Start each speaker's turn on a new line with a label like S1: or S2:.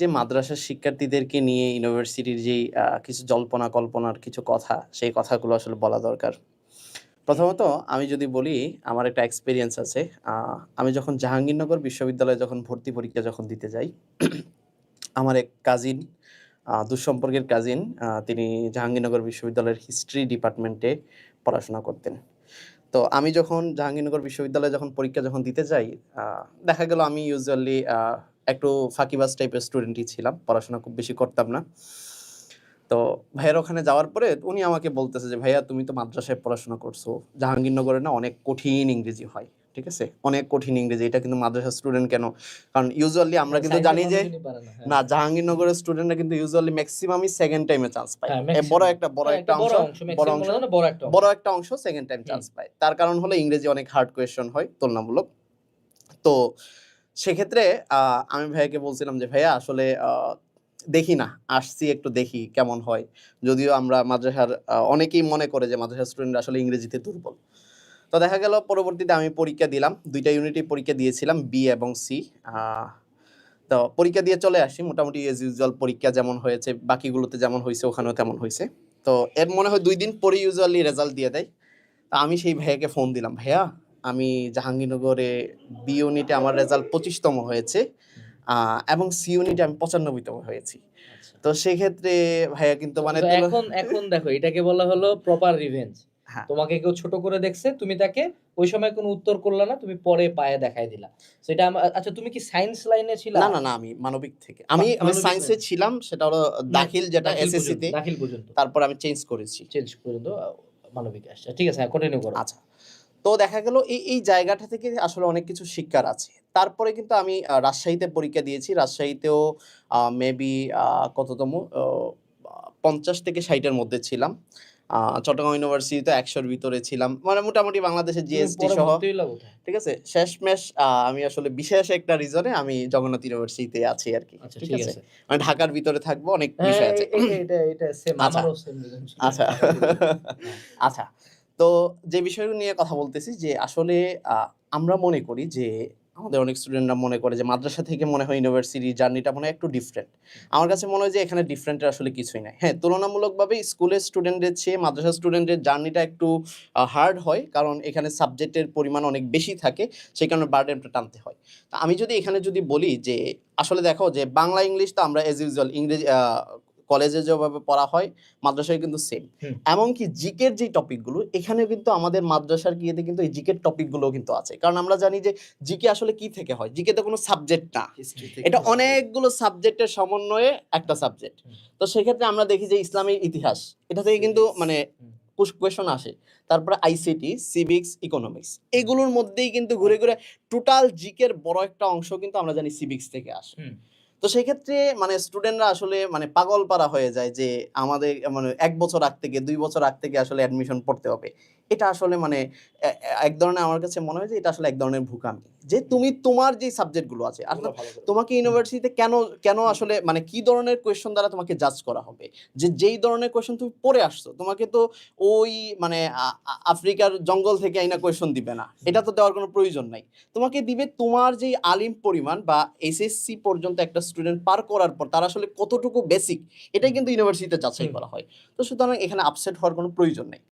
S1: যে মাদ্রাসার শিক্ষার্থীদেরকে নিয়ে ইউনিভার্সিটির যেই কিছু জল্পনা কল্পনার কিছু কথা, সেই কথাগুলো আসলে বলা দরকার। প্রথমত আমি যদি বলি আমার একটা এক্সপিরিয়েন্স আছে। আমি যখন জাহাঙ্গীরনগর বিশ্ববিদ্যালয়ে যখন ভর্তি পরীক্ষা যখন দিতে যাই, আমার এক কাজিন দুঃসম্পর্কের কাজিন তিনি জাহাঙ্গীরনগর বিশ্ববিদ্যালয়ের হিস্ট্রি ডিপার্টমেন্টে পড়াশোনা করতেন। তো আমি যখন জাহাঙ্গীরনগর বিশ্ববিদ্যালয়ে যখন পরীক্ষা যখন দিতে যাই, দেখা গেল আমি ইউজুয়ালি একটু ফাঁকিবাজ টাইপের স্টুডেন্টই ছিলাম। পড়াশোনা খুব বেশি করতাম না। তো ভাইয়ার ওখানে যাওয়ার পরে উনি আমাকে বলতেছে যে, "ভাইয়া তুমি তো মাদ্রাসায় পড়াশোনা করছ। জাহাঙ্গীরনগরে না অনেক কঠিন ইংরেজি হয়। ঠিক আছে? অনেক কঠিন ইংরেজি। এটা কিন্তু মাদ্রাসার স্টুডেন্ট কেন?" কারণ ইউজুয়ালি আমরা কিন্তু জানি যে
S2: না। হ্যাঁ।
S1: জাহাঙ্গীরনগরের স্টুডেন্টরা কিন্তু ইউজুয়ালি ম্যাক্সিমামই সেকেন্ড টাইমে চান্স পায়।
S2: হ্যাঁ,
S1: বড় একটা বড়
S2: হ্যাঁ,
S1: একটা অংশ বড়
S2: না, বড় অংশ।
S1: বড় একটা অংশ সেকেন্ড টাইম চান্স পায়। তার কারণ হলো ইংরেজি অনেক হার্ড কোয়েশ্চন হয় তুলনামূলক। তো সেক্ষেত্রে আমি ভাইয়াকে বলছিলাম যে, "ভাইয়া আসলে দেখি না, আসছি একটু দেখি কেমন হয়।" যদিও আমরা মাদ্রাসার অনেকেই মনে করে যে মাদ্রাসার স্টুডেন্টরা আসলে ইংরেজিতে দুর্বল। তো দেখা গেল পরবর্তীতে আমি পরীক্ষা দিলাম। ২ টা ইউনিটেই পরীক্ষা দিয়েছিলাম বি এবং সি। তো পরীক্ষা দিয়ে চলে আসি। মোটামুটি এস ইউজুয়াল পরীক্ষা যেমন হয়েছে বাকিগুলোতে যেমন হয়েছে ওখানেও তেমন হয়েছে তো এর মনে হয় দুই দিন পরে ইউজুয়ালি রেজাল্ট দিয়ে দেয়। তো আমি সেই ভাইয়াকে ফোন দিলাম, "ভাইয়া আমি জাহাঙ্গীরনগরে বি ইউনিটে আমার রেজাল্ট ২৫ তম হয়েছে। এবং সি ইউনিটে আমি ৯৫ তম হয়েছি।"
S2: আচ্ছা।
S1: তো সেক্ষেত্রে ভাইয়া কিন্তু মানে
S2: এখন এখন দেখো এটাকে বলা হলো প্রপার রিভেঞ্জ।
S1: হ্যাঁ।
S2: তোমাকে কেউ ছোট করে দেখছে, তুমি তাকে ওই সময় কোনো উত্তর করলা না, তুমি পরে পায়ে দেখায় দিলা। সেটা আচ্ছা তুমি কি সায়েন্স লাইনে ছিলা?
S1: না, না, না আমি মানবিক থেকে। আমি আমি সায়েন্সে ছিলাম সেটা হলো দাখিল যেটা এসএসসি তে।
S2: দাখিল পর্যন্ত।
S1: তারপর আমি চেঞ্জ করেছি।
S2: চেঞ্জ পর্যন্ত আ মানবিকে আসছে। ঠিক আছে, হ্যাঁ কন্টিনিউ করো।
S1: আচ্ছা। তো দেখা গেল এই এই জায়গাটা থেকে আসলে অনেক কিছু শিক্ষার আছে। তারপরে কিন্তু আমি রাজশাহীতে পরীক্ষা দিয়েছি। রাজশাহীতেও মেবি কততম ৫০ থেকে ৬০ এর মধ্যে ছিলাম। চট্টগ্রাম ইউনিভার্সিটিতে ১০০ র ভিতরে ছিলাম। মানে মোটামুটি বাংলাদেশের জিএসটি সহ? ঠিক আছে? শেষমেশ আ আমি আসলে বিশেষ একটা রিজনে আমি জগন্নাথ ইউনিভার্সিটিতে আছি আরকি।
S2: আচ্ছা
S1: ঠিক আছে?
S2: আছে।
S1: মানে ঢাকার ভিতরে থাকব অনেক
S2: হ্যাঁ,
S1: বিষয় আছে।
S2: এটা সেম
S1: আচ্ছা। আচ্ছা।
S2: হ্যাঁ।
S1: আচ্ছা। তো যে বিষয়গুলো নিয়ে কথা বলতেছি যে আসলে আমরা মনে করি যে আমাদের অনেক স্টুডেন্টরা মনে করে যে মাদ্রাসা থেকে মনে হয় ইউনিভার্সিটি জার্নিটা মনে হয় একটু ডিফারেন্ট। আমার কাছে মনে হয় যে এখানে ডিফারেন্টের আসলে কিছুই নাই। হ্যাঁ, তুলনামূলকভাবে স্কুলের স্টুডেন্টদের চেয়ে মাদ্রাসা স্টুডেন্টের জার্নিটা একটু হার্ড হয়। কারণ এখানে সাবজেক্টের পরিমাণ অনেক বেশি থাকে। সেই কারণে বার্ডেনটা টানতে হয়। তো আমি যদি এখানে যদি বলি যে আসলে দেখো যে বাংলা ইংলিশ তো আমরা এজ ইউজুয়াল ইংরেজি কলেজে যেভাবে পড়া হয় মাদ্রাসায় কিন্তু সেম। এমনকি জিকের যে টপিকগুলো এখানে কিন্তু আমাদের মাদ্রাসার ইয়েতে কিন্তু এই জিকের টপিকগুলোও কিন্তু আছে। কারণ আমরা জানি যে জিকে আসলে কি থেকে হয়? জিকে তো কোনো সাবজেক্ট না। এটা অনেকগুলো সাবজেক্টের সমন্বয়ে একটা সাবজেক্ট। তো সেক্ষেত্রে আমরা দেখি যে ইসলামের ইতিহাস এটা থেকে কিন্তু মানে। কোয়েশন আসে। তারপরে আইসিটি, সিভিক্স, ইকোনমিক্স এগুলোর মধ্যেই কিন্তু ঘুরে, ঘুরে টোটাল জিকের বড় একটা অংশ কিন্তু আমরা জানি সিভিক্স থেকে আসে।
S2: হুম।
S1: সেই ক্ষেত্রে মানে স্টুডেন্টরা আসলে মানে পাগল পারা হয়ে যায় যে আমাদের মানে এক বছর আগ থেকে, দুই বছর আগ থেকে আসলে অ্যাডমিশন পড়তে হবে। এটা আসলে মানে এক ধরনের আমার কাছে মনে হয় যে এটা আসলে এক ধরনের ভুকামি। যে তুমি তোমার যে সাবজেক্টগুলো আছে আসলে তোমাকে ইউনিভার্সিটিতে কেন কেন আসলে মানে কি ধরনের কোয়েশ্চন দ্বারা তোমাকে জাজ করা হবে? যে যেই ধরনের কোয়েশ্চন তুমি পড়ে আসছো তোমাকে তো ওই মানে আফ্রিকার জঙ্গল থেকে আইনা কোয়েশ্চন দিবে না। এটা তো দেওয়ার কোনো প্রয়োজন নাই। তোমাকে দিবে তোমার যেই আলিম পরিমাণ বা এসএসসি পর্যন্ত একটা স্টুডেন্ট পার করার পর তার আসলে কতটুকু বেসিক এটাই কিন্তু ইউনিভার্সিটিতে যাচাই করা হয়। তো সুতরাং এখানে আপসেট হওয়ার কোনো প্রয়োজন নাই।